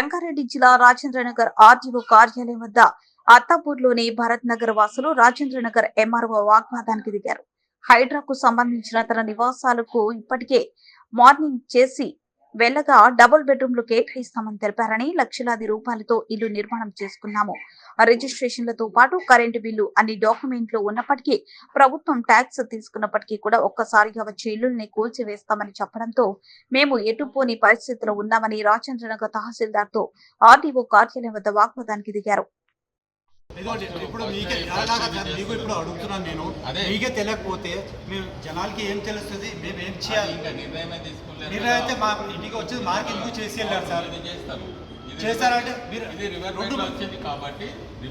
రంగారెడ్డి జిల్లా రాజేంద్రనగర్ ఆర్టీఓ కార్యాలయం వద్ద అత్తాపూర్లోని భరత్ నగర్ వాసులు రాజేంద్రనగర్ ఎంఆర్ఓ వాగ్వాదానికి దిగారు. హైడ్రాకు సంబంధించిన తన నివాసాలకు ఇప్పటికే మార్నింగ్ చేసి వెళ్ళగా డబుల్ బెడ్రూమ్లు కేటాయిస్తామని తెలిపారని లక్షలాది రూపాయలతో ఇల్లు నిర్మాణం చేసుకున్నాము. రిజిస్ట్రేషన్లతో పాటు కరెంటు బిల్లు అన్ని డాక్యుమెంట్లు ఉన్నప్పటికీ ప్రభుత్వం ట్యాక్స్ తీసుకున్నప్పటికీ కూడా ఒక్కసారిగా వచ్చే ఇల్లుల్ని కూల్చివేస్తామని చెప్పడంతో మేము ఎటుపోని పరిస్థితిలో ఉన్నామని రాజేంద్రనగర్ తహసీల్దార్తో ఆర్డీఓ కార్యాలయం వద్ద వాగ్వాదానికి దిగారు. ఇప్పుడు మీకే మీకు ఇప్పుడు అడుగుతున్నాను నేను. అదే. మీకే తెలియకపోతే మేము జనాలకి ఏం తెలుస్తుంది? మేము ఏం చేయాలి? మీరు అయితే మా ఇంటికి వచ్చేది మార్క్ ఎందుకు చేసి వెళ్ళారు సార్? ఇది చేస్తారు. ఇది చేశారంటే మీరు ఇది రివర్ రెండు బెడ్ వచ్చింది కాబట్టి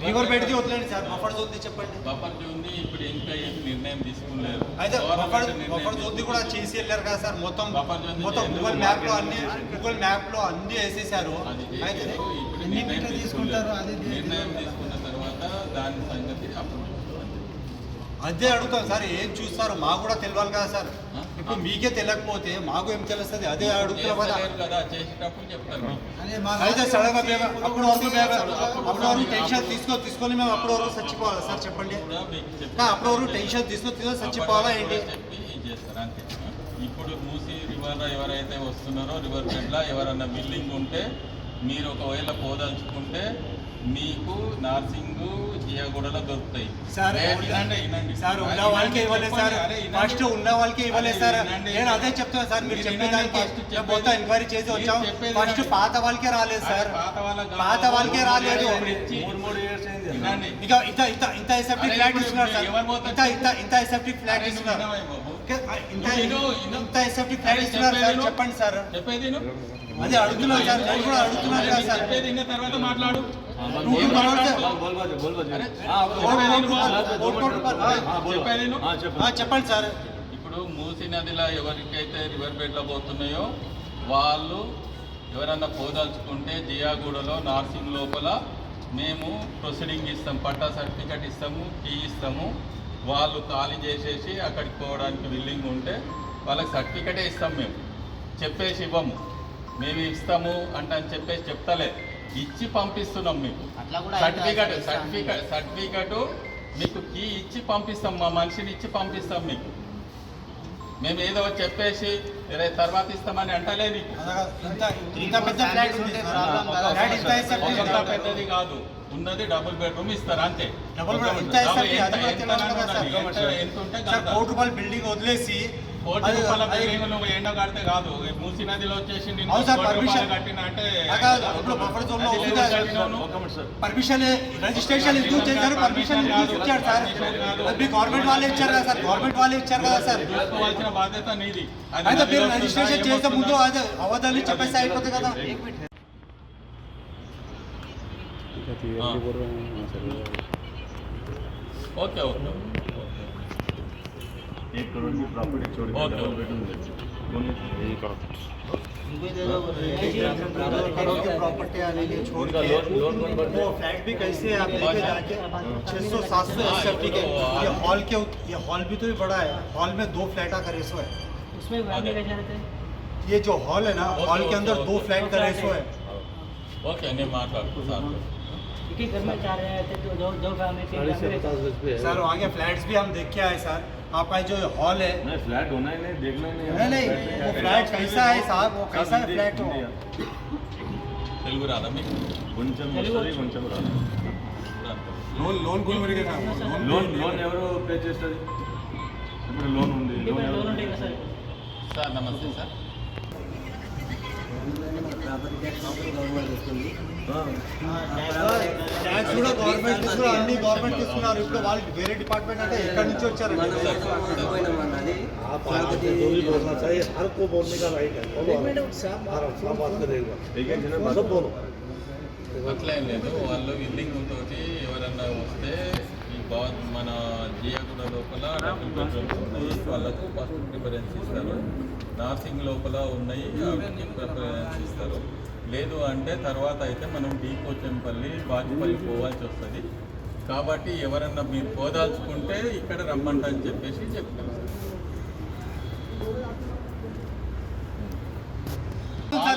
రివర్ బెడ్ది వదిలేండి సార్. బఫర్ జోన్ది చెప్పండి. బఫర్ ఉంది ఇప్పుడు ఇంకా ఏం నిర్ణయం తీసుకోలేదు అయితే బఫర్ నిర్ణయం బఫర్ కూడా చేసి వెళ్ళారు కదా సార్. మొత్తం బఫర్ మొత్తం. గూగుల్ మ్యాప్లో అన్ని గూగుల్ మ్యాప్లో అన్ని వేసేసారు. అయితే ఎన్ని నిర్ణయం తీసుకుంటారు? తీసుకుంటారు అది నిర్ణయం తర్వాత దాని సంగతి అప్పుడు అదే అడుగుతాం సార్ ఏం చూస్తారు మాకు కూడా తెలియాలి కదా సార్? ఇప్పుడు మీకే తెలియకపోతే మాకు ఏం తెలుస్తుంది? అదే అడుగుతున్నాం కదా. చేస్తలేరు కదా చేసేటప్పుడు చెప్తారు. మీకు. అయితే సడన్గా మేము అప్పటి వరకు మేము అప్పటి వరకు టెన్షన్ తీసుకో తీసుకొని మేము అప్పటి వరకు చచ్చిపోవాలా సార్ చెప్పండి. అప్పటి వరకు టెన్షన్ తీసుకొని తీసుకొని చచ్చిపోవాలా ఏంటి? ఇప్పుడు మూసి రివర్ ఎవరైతే వస్తున్నారో రివర్ బెడ్లో ఎవరన్నా బిల్డింగ్ ఉంటే మీరు ఒకవేళ పోదలుచుకుంటే మీకు నార్సింగ్ జియాగూడలో దొరుకుతాయి. సార్, ఉన్న వాళ్ళకే ఇవ్వలేదు సార్. ఫస్ట్ ఉన్న వాళ్ళకే ఇవ్వలేదు సార్. నేను అదే చెప్తాను సార్ మీరు చెప్పేదానికి. మొత్తం ఎంక్వైరీ చేసి వచ్చాం. ఫస్ట్. పాత వాళ్ళకే రాలేదు సార్. పాత వాళ్ళకి రాలేదు. ఇక ఇంత ఇంత ఇంత ఎసెప్టిక్ ఫ్లాట్ ఇస్తున్నారు సార్? ఇంత ఇంత ఇంత ఎసెప్టిక్ ఫ్లాట్ ఇస్తున్నారు. ఇంత ఎసెప్టిక్ ఫ్లాట్ ఇస్తున్నారు సార్. చెప్పండి సార్. చెప్పేది. అదే అడుగుతున్నాను సార్ నేను కూడా అడుగుతున్నాను సార్. చెప్పేది తర్వాత మాట్లాడు. చెప్పండి సార్. ఇప్పుడు మూసీ నదిలో ఎవరికైతే రివర్ బెడ్లో పోతున్నాయో వాళ్ళు ఎవరన్నా పోదలుచుకుంటే జియాగూడలో నార్సింగ్ లోపల మేము ప్రొసీడింగ్ ఇస్తాం. పట్టా సర్టిఫికెట్ ఇస్తాము కీ ఇస్తాము. వాళ్ళు ఖాళీ చేసేసి అక్కడికి పోవడానికి విల్లింగ్ ఉంటే వాళ్ళకి సర్టిఫికెటే ఇస్తాం మేము. చెప్పేసి ఇవ్వము. మేము ఇస్తాము అంటే అని చెప్పేసి చెప్తలే ఇచ్చి పంపిస్తున్నాం మీకు. సర్టిఫికెట్ సర్టిఫికెట్ సర్టిఫికెట్ మీకు కీ ఇచ్చి పంపిస్తాం మా మనిషిని ఇచ్చి పంపిస్తాం మీకు. మేము ఏదో చెప్పేసి రేపు తర్వాత ఇస్తామని అంటలే నీకు. అలాగా ఇంత పెద్దది కాదు. ఉన్నది డబుల్ బెడ్రూమ్ ఇస్తారు? అంతే. డబుల్ ఎంత- ఉంటే. కోటి రూపాయల బిల్డింగ్ వదిలేసి కోటి రూపాయల బిల్డింగ్ నువ్వు ఎండ కడితే కాదు. మూసీ నదిలో వచ్చేసి. కట్టిన అంటే. పర్మిషన్ రిజిస్ట్రేషన్ ఎందుకు చేశారు? పర్మిషన్ ఇచ్చారు సార్? గవర్నమెంట్ వాళ్ళే ఇచ్చారు కదా సార్. గవర్నమెంట్ వాళ్ళే ఇచ్చారు కదా సార్. చూసుకోవాల్సిన బాధ్యత నీది. అది అయితే మీరు నదిలో రిజిస్ట్రేషన్ వస్తుందా, చేసే ముందు ఏమొస్తుందా? అదే అవధాన్ని చెప్పేసి అయిపోతుంది కదా. ఓకే ఓకే एक करोड़ की प्रॉपर्टी छोड़ के ओके, डबल ओके। बेडरूम ले प्रॉपर्टी आलेली है छोड़ उनका के लोन लोन कौन भरता वो फ्लैट भी कैसे है आप देखे जाके छह सौ सात सौ हाँ, एसएफटी के ये तो- ये हॉल के ये हॉल भी तो ही बड़ा है हॉल में दो फ्लैट का रेसो है उसमें फैमिली कैसे रहते हैं ये जो हॉल है ना ओके, हॉल के अंदर ओके, दो ओके। फ्लैट का रेसो है ఓకే నేను మాట్లాడుతున్నాను एक ही घर में चार रहते तो दो दो फैमिली तीन फैमिली सर आगे फ्लैट्स भी हम देख के आए सर आपका जो हॉल है नहीं फ्लैट होना ही नहीं देखना ही नहीं नहीं नहीं वो फ्लैट कैसा है साहब वो कैसा है फ्लैट हो తెలుగు రాదా మీకు కొంచెం వస్తుంది కొంచెం రాదు లోన్ లోన్ కూడా లోన్ లోన్ ఎవరు పే చేస్తుంది ఇప్పుడు లోన్ ఉంది లోన్ लोन ఎవరు उठेगा सर సార్ నమస్తే సార్ అట్లా ఏం కూడా గవర్నమెంట్ గవర్నమెంట్ ఇప్పుడు వాళ్ళు వేరే డిపార్ట్మెంట్ అంటే నుంచి వచ్చారు లేదు. వాళ్ళు ఇల్లింగ్ తోటి ఎవరన్నా వస్తే ఈ మన జియాగూడ లోపల డబుల్ బెడ్రూమ్స్ ఉన్నాయి వాళ్ళకు ఫస్ట్ ప్రిఫరెన్స్ ఇస్తారు. నార్సింగ్ లోపల ఉన్నాయి. ప్రిఫరెన్స్ ఇస్తారు. లేదు అంటే తర్వాత అయితే మనం డీ కోచంపల్లి బాచుపల్లి పోవాల్సి వస్తుంది. కాబట్టి ఎవరన్నా మీరు పోదాల్చుకుంటే ఇక్కడ రమ్మంట అని చెప్పేసి చెప్తాను సార్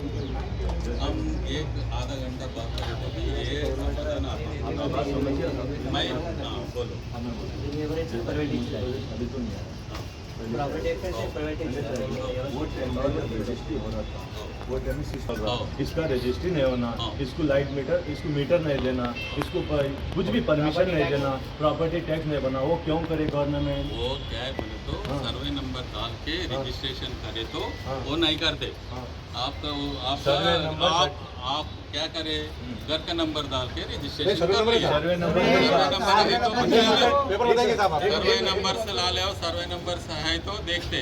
हम एक आधा घंटा बात करते थे ये समाधान मैं हाँ, बोलो। हाँ। हाँ। इसका रजिस्ट्री नहीं होना इसको लाइट मीटर इसको मीटर नहीं देना इसको कुछ भी परमिशन नहीं देना प्रॉपर्टी टैक्स नहीं बना वो क्यों करे गवर्नमेंट वो क्या है बोले तो सर्वे नंबर डाल के रजिस्ट्रेशन करे तो वो नहीं करते। आपका वो आपका आप आप क्या करे? घर का नंबर डाल के रजिस्ट्रेशन सर्वे नंबर से ला ले सर्वे नंबर से है तो देखते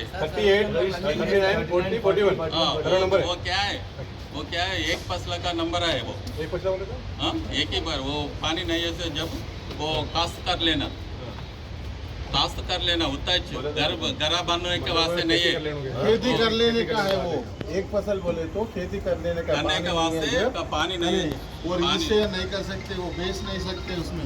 हाँ, वो क्या है? वो क्या है? एक फसला का नंबर है वो। हाँ, एक ही बार। वो पानी नहीं है तो जब वो काश्त कर लेना। कास्त कर लेना उतना घर घर बनने के वास्ते नहीं है। खेती कर लेने का है वो। एक फ़सल बोले तो खेती कर लेने का करने के वास्ते है का पानी नहीं है। वो नहीं कर सकते वो बेच नहीं सकते उसमें।